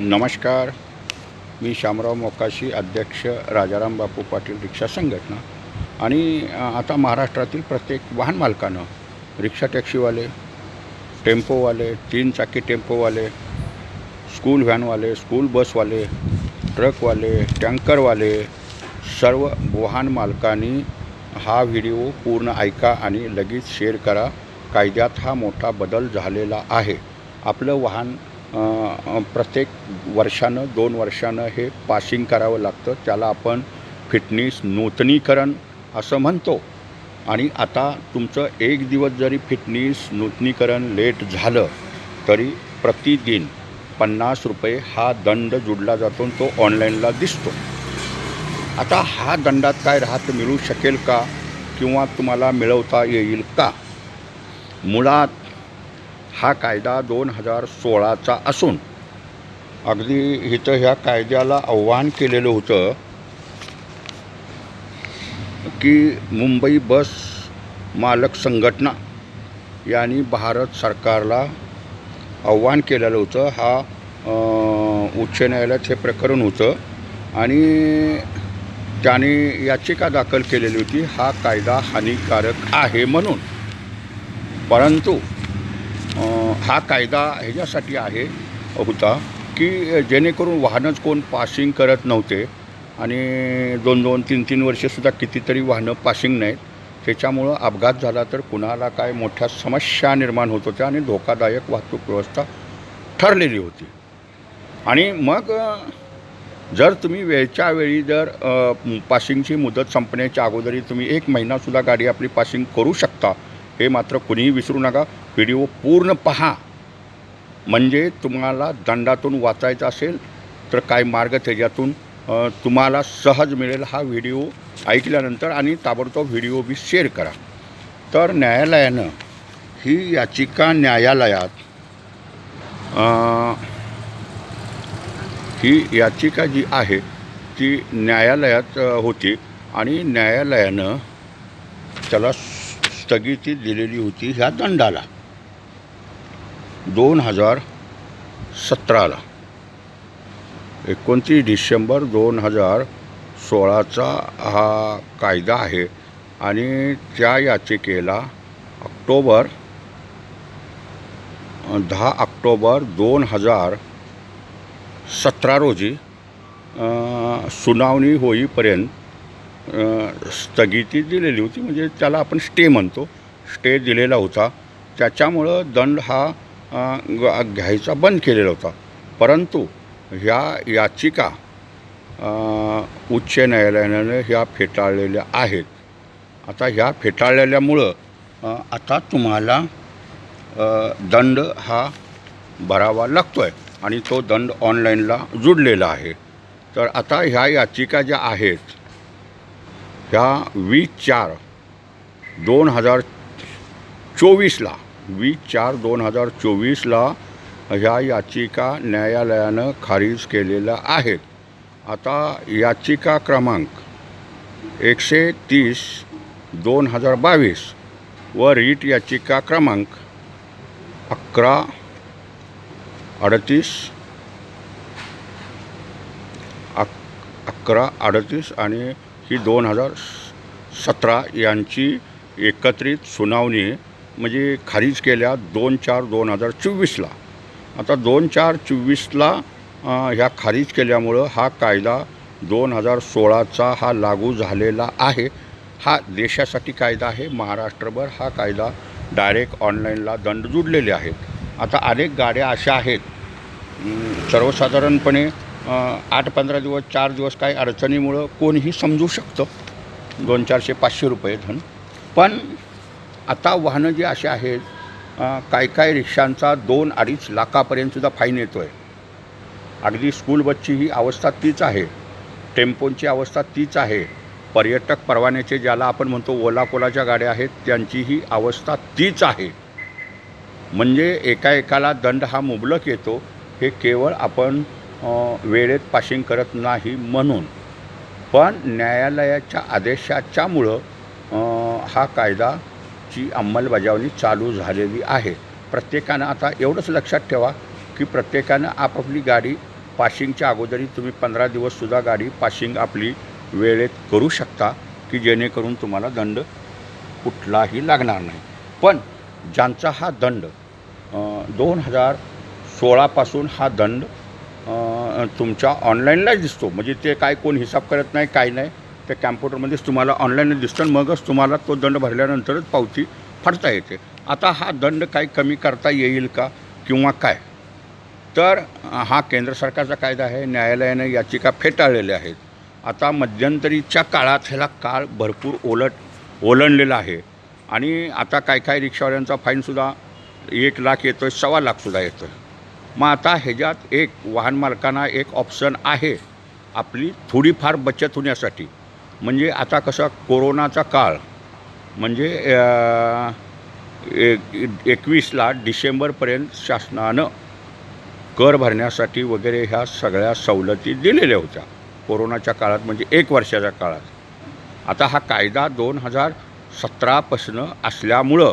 नमस्कार. मी शामराव मोकाशी अध्यक्ष राजाराम बापू पाटील रिक्षा संघटना आणि आता महाराष्ट्रातील प्रत्येक वाहन मालकानं रिक्षा टॅक्सीवाले टेम्पोवाले तीन चाकी टेम्पोवाले स्कूल व्हॅनवाले स्कूल बसवाले ट्रकवाले टँकरवाले सर्व वाहन मालकांनी हा व्हिडिओ पूर्ण ऐका आणि लगेच शेअर करा. कायद्यात हा मोठा बदल झालेला आहे. आपलं वाहन प्रत्येक वर्षानं दोन वर्षानं हे पासिंग करावं लागतं. त्याला आपण फिटनेस नूतनीकरण असं म्हणतो. आणि आता तुमचं एक दिवस जरी फिटनेस नूतनीकरण लेट झालं तरी प्रतिदिन पन्नास रुपये हा दंड जुडला जातो आणि तो ऑनलाईनला दिसतो. आता हा दंडात काय राहत मिळू शकेल का? किंवा तुम्हाला मिळवता येईल का? मुळात हा कायदा दोन हजार सोळाचा असून अगदी इथं ह्या कायद्याला आव्हान केलेलं होतं की मुंबई बस मालक संघटना यांनी भारत सरकारला आव्हान केलेलं होतं. हा उच्च न्यायालयात हे प्रकरण होतं आणि त्याने याचिका दाखल केलेली होती. हा कायदा हानिकारक आहे म्हणून. परंतु हा कायदा ह्याच्यासाठी आहे होता की जेणेकरून वाहनच कोण पासिंग करत नव्हते आणि दोन दोन तीन तीन वर्षेसुद्धा कितीतरी वाहनं पासिंग नाहीत. त्याच्यामुळं अपघात झाला तर कुणाला काय मोठ्या समस्या निर्माण होत होत्या आणि धोकादायक वाहतूक व्यवस्था ठरलेली होती. आणि मग जर तुम्ही वेळच्या वेळी जर पासिंगची मुदत संपण्याच्या अगोदरी तुम्ही एक महिनासुद्धा गाडी आपली पासिंग करू शकता हे मात्र कुणीही विसरू नका. व्हिडिओ पूर्ण पहा. म्हणजे तुम्हाला दंडातून वाचायचं असेल तर काय मार्ग त्याच्यातून तुम्हाला सहज मिळेल हा व्हिडिओ ऐकल्यानंतर आणि ताबडतोब व्हिडिओ बी शेअर करा. तर न्यायालयानं ही याचिका न्यायालयात ही याचिका जी आहे ती न्यायालयात होती आणि न्यायालयानं त्याला स्थगिती दिलेली होती ह्या दंडाला. दोन हजार सतराला. एकोणतीस डिसेंबर दोन हजार सोळाचा हा कायदा आहे आणि त्या याचिकेला ऑक्टोबर दहा ऑक्टोबर दोन हजार सतरा रोजी सुनावणी होईपर्यंत स्थगिती दिलेली होती. म्हणजे त्याला आपण स्टे म्हणतो. स्टे दिलेला होता. त्याच्यामुळं दंड हा घ्यायचा बंद केलेला होता. परंतु ह्या याचिका उच्च न्यायालयानं ह्या फेटाळलेल्या आहेत. आता ह्या फेटाळलेल्यामुळं आता तुम्हाला दंड हा भरावा लागतो आहे आणि तो दंड ऑनलाईनला जुडलेला आहे. तर आता ह्या याचिका ज्या आहेत ह्या वीस चार दोन हजार चोवीसला वीस चार दोन हजार चोवीसला ह्या याचिका न्यायालयानं खारिज केलेल्या आहेत. आता याचिका क्रमांक एकशे तीस दोन हजार बावीस व रीट याचिका क्रमांक अकरा अडतीस अक अकरा अडतीस आणि ही दोन हजार सतरा यांची एकत्रित सुनावणी म्हणजे खारिज केल्या दोन चार दोन हजार चोवीसला. आता दोन चार चोवीसला ह्या खारिज केल्यामुळं हा कायदा दोन हजार सोळाचा हा लागू झालेला आहे. हा देशासाठी कायदा आहे महाराष्ट्रभर हा कायदा डायरेक्ट ऑनलाईनला दंड जुडलेले आहेत. आता अनेक गाड्या अशा आहेत सर्वसाधारणपणे आठ पंधरा दिवस चार दिवस काही अडचणीमुळं कोणीही समजू शकतं. दोन चारशे पाचशे रुपये धन. पण आता वाहनं जी अशी आहेत काय काय रिक्षांचा दोन अडीच लाखापर्यंतसुद्धा फाईन येतो आहे अगदी स्कूल बसची ही अवस्था तीच आहे. टेम्पोंची अवस्था तीच आहे. पर्यटक परवान्याचे ज्याला आपण म्हणतो ओला कोलाच्या गाड्या आहेत त्यांचीही अवस्था तीच आहे. म्हणजे एका एकाला दंड हा मुबलक येतो हे केवळ आपण वेळेत पासिंग करत नाही म्हणून. पण न्यायालयाच्या आदेशाच्यामुळं हा हा कायदाची अंमलबजावणी चालू झालेली आहे. प्रत्येकानं आता एवढंच लक्षात ठेवा की प्रत्येकानं आपापली गाडी पाशिंगच्या अगोदरही तुम्ही पंधरा दिवससुद्धा गाडी पाशिंग आपली वेळेत करू शकता की जेणेकरून तुम्हाला दंड कुठलाही लागणार नाही. पण ज्यांचा हा दंड दोन हजार सोळापासून हा दंड तुमच्या ऑनलाईनलाच दिसतो. म्हणजे ते काय कोण हिसाब करत नाही काय नाही त्या कॅम्प्युटरमध्येच तुम्हाला ऑनलाईन दिसतं मगच तुम्हाला तो दंड भरल्यानंतरच पावती फाडता येते. आता हा दंड काही कमी करता येईल का किंवा काय? तर हा केंद्र सरकारचा कायदा आहे न्यायालयानं याचिका फेटाळलेल्या आहेत. आता मध्यंतरीच्या काळात ह्याला काळ भरपूर ओलट ओलंडलेला आहे. आणि आता काय काय रिक्षावाल्यांचा फाईनसुद्धा एक लाख येतो आहे सव्वा लाखसुद्धा येतो आहे मग आता ह्याच्यात एक वाहन मालकांना एक ऑप्शन आहे. आपली थोडीफार बचत होण्यासाठी. म्हणजे आता कसं कोरोनाचा काळ. म्हणजे एक एकवीसला डिसेंबरपर्यंत शासनानं कर भरण्यासाठी वगैरे ह्या सगळ्या सवलती दिलेल्या होत्या. कोरोनाच्या काळात म्हणजे एक वर्षाच्या काळात. आता हा कायदा दोन हजार सतरापासनं असल्यामुळं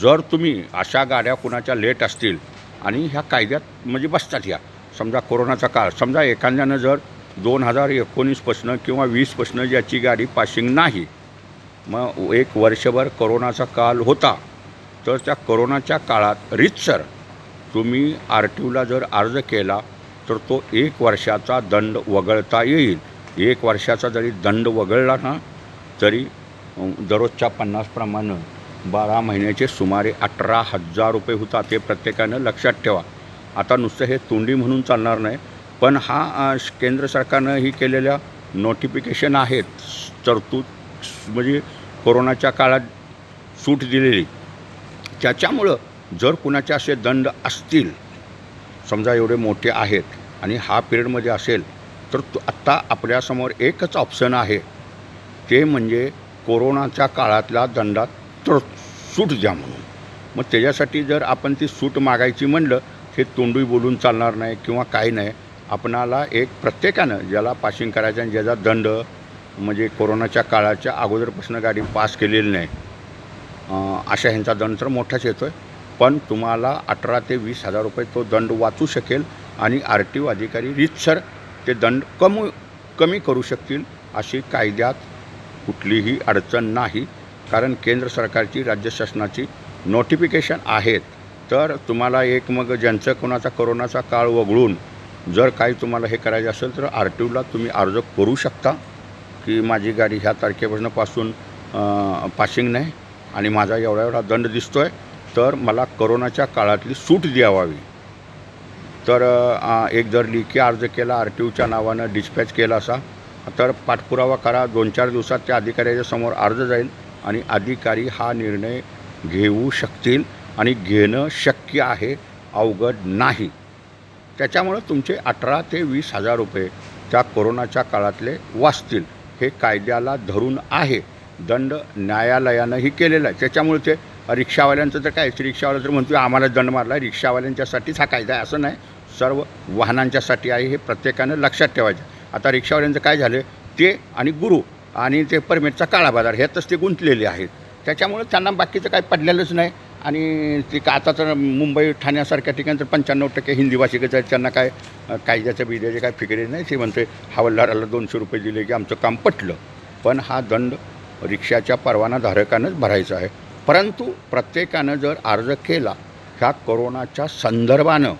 जर तुम्ही अशा गाड्या कुणाच्या लेट असतील आणि ह्या कायद्यात म्हणजे बसतात ह्या. समजा कोरोनाचा काळ समजा एखाद्यानं जर दोन हजार एकोणीसपासनं किंवा वीसपासनं ज्याची गाडी पासिंग नाही मग एक वर्षभर करोनाचा काळ होता तर त्या करोनाच्या काळात रितसर तुम्ही आर टी ओला जर अर्ज केला तर तो एक वर्षाचा दंड वगळता येईल. एक वर्षाचा जरी दंड वगळला ना तरी दररोजच्या पन्नासप्रमाणे बारा महिन्याचे सुमारे अठरा हजार रुपये होतात ते प्रत्येकानं लक्षात ठेवा. आता नुसतं हे तोंडी म्हणून चालणार नाही पण हा श- केंद्र सरकारनं ही केलेल्या नोटिफिकेशन आहेत. तरतूद म्हणजे कोरोनाच्या काळात सूट दिलेली. त्याच्यामुळं जर कुणाचे असे दंड असतील समजा एवढे मोठे आहेत आणि हा पिरियडमध्ये असेल तर तो आत्ता आपल्यासमोर एकच ऑप्शन आहे. ते म्हणजे कोरोनाच्या काळातल्या दंडात तर सूट द्या म्हणून. मग त्याच्यासाठी जर आपण ती सूट मागायची म्हणलं हे तोंडूही बोलून चालणार नाही किंवा काही नाही. आपणाला एक प्रत्येकानं ज्याला पासिंग करायचं आणि ज्याचा दंड म्हणजे कोरोनाच्या काळाच्या अगोदरपासून गाडी पास केलेली नाही अशा ह्यांचा दंड तर मोठाच येतो आहे पण तुम्हाला अठरा ते वीस हजार रुपये तो दंड वाचू शकेल आणि आर टी ओ अधिकारी रीतसर ते दंड कमी कमी करू शकतील अशी कायद्यात कुठलीही अडचण नाही. कारण केंद्र सरकारची राज्य शासनाची नोटिफिकेशन आहेत. तर तुम्हाला एक मग ज्यांचं कोणाचा करोनाचा काळ वगळून जर काही तुम्हाला हे करायचं असेल तर आर टी ओला तुम्ही अर्ज करू शकता. की माझी गाडी ह्या तारखेपासून पासून पासिंग नाही आणि माझा एवढा एवढा दंड दिसतो आहे तर मला करोनाच्या काळातली सूट द्यावावी. तर एक जर लिखी अर्ज केला आर टी ओच्या नावानं डिस्पॅच केला असा तर पाठपुरावा करा. दोन चार दिवसात त्या अधिकाऱ्याच्या समोर अर्ज जाईल. आणि अधिकारी हा निर्णय घेऊ शकतील आणि घेणं शक्य आहे अवघड नाही. त्याच्यामुळं तुमचे अठरा ते वीस हजार रुपये त्या कोरोनाच्या काळातले वाचतील हे कायद्याला धरून आहे. दंड न्यायालयानंही केलेला आहे. त्याच्यामुळे ते रिक्षावाल्यांचं तर काय रिक्षावाला तर म्हणतो आम्हाला दंड मारला रिक्षावाल्यांच्यासाठीच हा कायदा आहे. असं नाही. सर्व वाहनांच्यासाठी आहे हे प्रत्येकानं लक्षात ठेवायचं. आता रिक्षावाल्यांचं काय झालं? ते आणि गुरु आणि ते परमिटचा काळा बाजार ह्यातच ते गुंतलेले आहेत. त्याच्यामुळे त्यांना बाकीचं काही पडलेलंच नाही. आणि ते का आता तर मुंबई ठाण्यासारख्या ठिकाणी तर पंच्याण्णव टक्के हिंदी भाषिकच आहेत. त्यांना काय कायद्याच्या बिद्याचे काय फिकरे नाही. ते म्हणते हवालदाराला दोनशे रुपये दिले की आमचं काम पटलं. पण हा दंड रिक्षाच्या परवानाधारकानंच भरायचा आहे. परंतु प्रत्येकानं जर अर्ज केला ह्या कोरोनाच्या संदर्भानं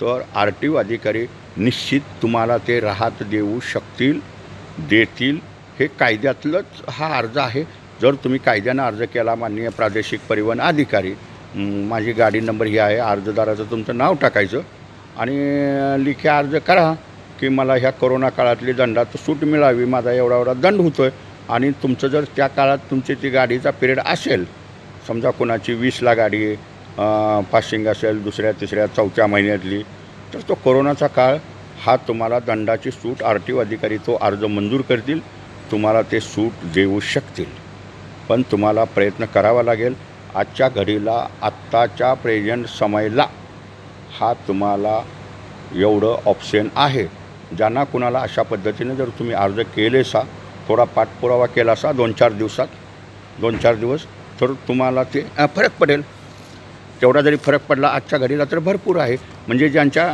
तर आर टी ओ अधिकारी निश्चित तुम्हाला ते राहत देऊ शकतील देतील हे कायद्यातलंच हा अर्ज आहे. जर तुम्ही कायद्यानं अर्ज केला माननीय प्रादेशिक परिवहन अधिकारी माझी गाडी नंबर ही आहे अर्जदाराचं तुमचं नाव टाकायचं आणि लिखी अर्ज करा की मला ह्या कोरोना काळातली दंडात सूट मिळावी माझा एवढा एवढा दंड होतो आहे आणि तुमचं जर त्या काळात तुमची ती गाडीचा पिरियड असेल समजा कोणाची वीसला गाडी पासिंग असेल दुसऱ्या तिसऱ्या चौथ्या महिन्यातली तर तो कोरोनाचा काळ हा तुम्हाला दंडाची सूट आर टी ओ अधिकारी तो अर्ज मंजूर करतील. तुम्हाला ते सूट देऊ शकतील. पण तुम्हाला प्रयत्न करावा लागेल. आजच्या घडीला आत्ताच्या प्रेझेंट समयला हा तुम्हाला एवढं ऑप्शन आहे. ज्यांना कुणाला अशा पद्धतीने जर तुम्ही अर्ज केलेसा थोडा पाठपुरावा केलासा दोन चार दिवसात दोन चार दिवस तर तुम्हाला ते फरक पडेल. तेवढा जरी फरक पडला आजच्या घडीला तर भरपूर आहे. म्हणजे ज्यांच्या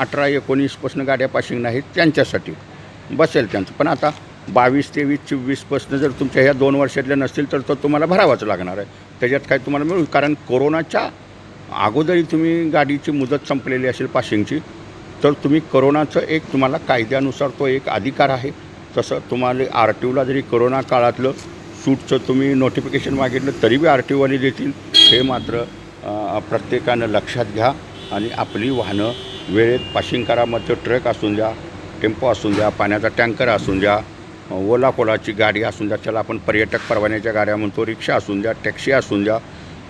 अठरा एकोणीसपासून गाड्या पाशिंग नाहीत त्यांच्यासाठी बसेल त्यांचं. पण आता बावीस तेवीस चोवीसपासून जर तुमच्या ह्या दोन वर्षातल्या नसतील तर तो तुम्हाला भरावाच लागणार आहे. त्याच्यात काय तुम्हाला मिळू कारण कोरोनाच्या अगोदरही तुम्ही गाडीची मुदत संपलेली असेल पाशिंगची तर तुम्ही करोनाचं एक तुम्हाला कायद्यानुसार तो एक अधिकार आहे. तसं तुम्हाला आर टी ओला जरी करोना काळातलं सूटचं तुम्ही नोटिफिकेशन मागितलं तरी बी आर टी ओवाले देतील. हे मात्र प्रत्येकानं लक्षात घ्या आणि आपली वाहनं वेळेत पाशिंग करा. मग ट्रक असून द्या टेम्पो असून द्या पाण्याचा टँकर असून द्या ओला कोलाची गाडी असून द्या त्याला आपण पर्यटक परवान्याच्या गाड्या म्हणतो रिक्षा असून द्या टॅक्सी असून द्या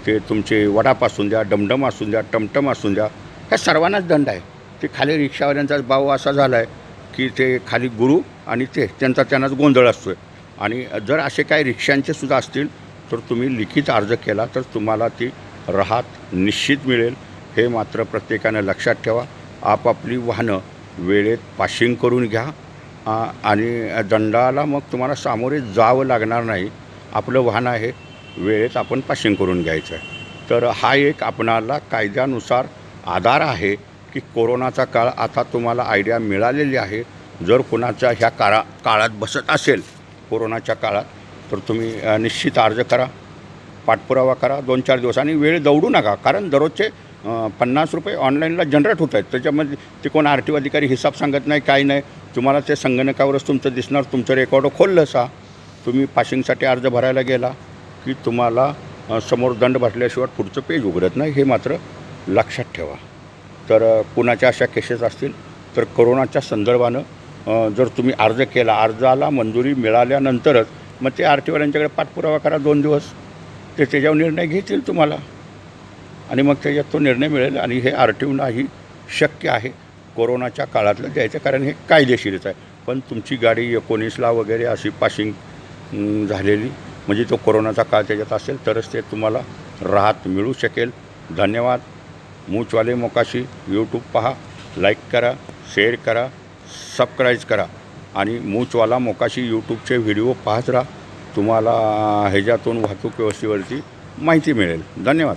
ते तुमचे वडाप असून द्या डमडम असून द्या टमटम असून द्या ह्या सर्वांनाच दंड आहे. ते खाली रिक्षावाल्यांचा भाव असा झाला आहे की ते खाली गुरु आणि ते त्यांचा त्यांनाच गोंधळ असतो आहे आणि जर असे काही रिक्षांचे सुद्धा असतील तर तुम्ही लिखित अर्ज केला तर तुम्हाला ती राहत निश्चित मिळेल. हे मात्र प्रत्येकानं लक्षात ठेवा. आपापली वाहनं वेळेत पाशिंग करून घ्या. आणि दंडाला मग तुम्हाला सामोरे जावं लागणार नाही. आपलं वाहन आहे. वेळेत आपण पाशिंग करून घ्यायचं आहे तर हा एक आपणाला कायद्यानुसार आधार आहे की कोरोनाचा काळ आता तुम्हाला आयडिया मिळालेली आहे. जर कोणाच्या ह्या काळा काळात बसत असेल कोरोनाच्या काळात तर तुम्ही निश्चित अर्ज करा. पाठपुरावा करा. दोन चार दिवसांनी वेळ दौडू नका. कारण दररोजचे पन्नास रुपये ऑनलाईनला जनरेट होत आहेत. त्याच्यामध्ये ते कोण आर टी ओ अधिकारी हिसाब सांगत नाही काही नाही. तुम्हाला ते संगणकावरच तुमचं दिसणार तुमचं रेकॉर्ड खोललं सा तुम्ही पाशिंगसाठी अर्ज भरायला गेला की तुम्हाला समोर दंड भरल्याशिवाय पुढचं पेज उघडत नाही हे मात्र लक्षात ठेवा. तर कुणाच्या अशा केसेस असतील तर कोरोनाच्या संदर्भानं जर तुम्ही अर्ज केला अर्जाला मंजुरी मिळाल्यानंतरच मग ते आर टी ओल्यांच्याकडे पाठपुरावा करा दोन दिवस. ते त्याच्यावर निर्णय घेतील तुम्हाला. आणि मग त्याच्यात तो निर्णय मिळेल आणि हे आर टी ओनाही शक्य आहे. कोरोनाच्या काळातलं द्यायचं कारण हे कायदेशीरच आहे. पण तुमची गाडी एकोणीसला वगैरे अशी पासिंग झालेली म्हणजे तो कोरोनाचा काळ त्याच्यात असेल तरच ते तुम्हाला राहत मिळू शकेल. धन्यवाद. मूचवाले मोकाशी यूट्यूब पहा लाईक करा शेअर करा सबस्क्राईज करा. आणि मूचवाला मोकाशी यूट्यूबचे व्हिडिओ पाहत राहा. तुम्हाला ह्याच्यातून वाहतूक व्यवस्थेवरती माहिती मिळेल. धन्यवाद.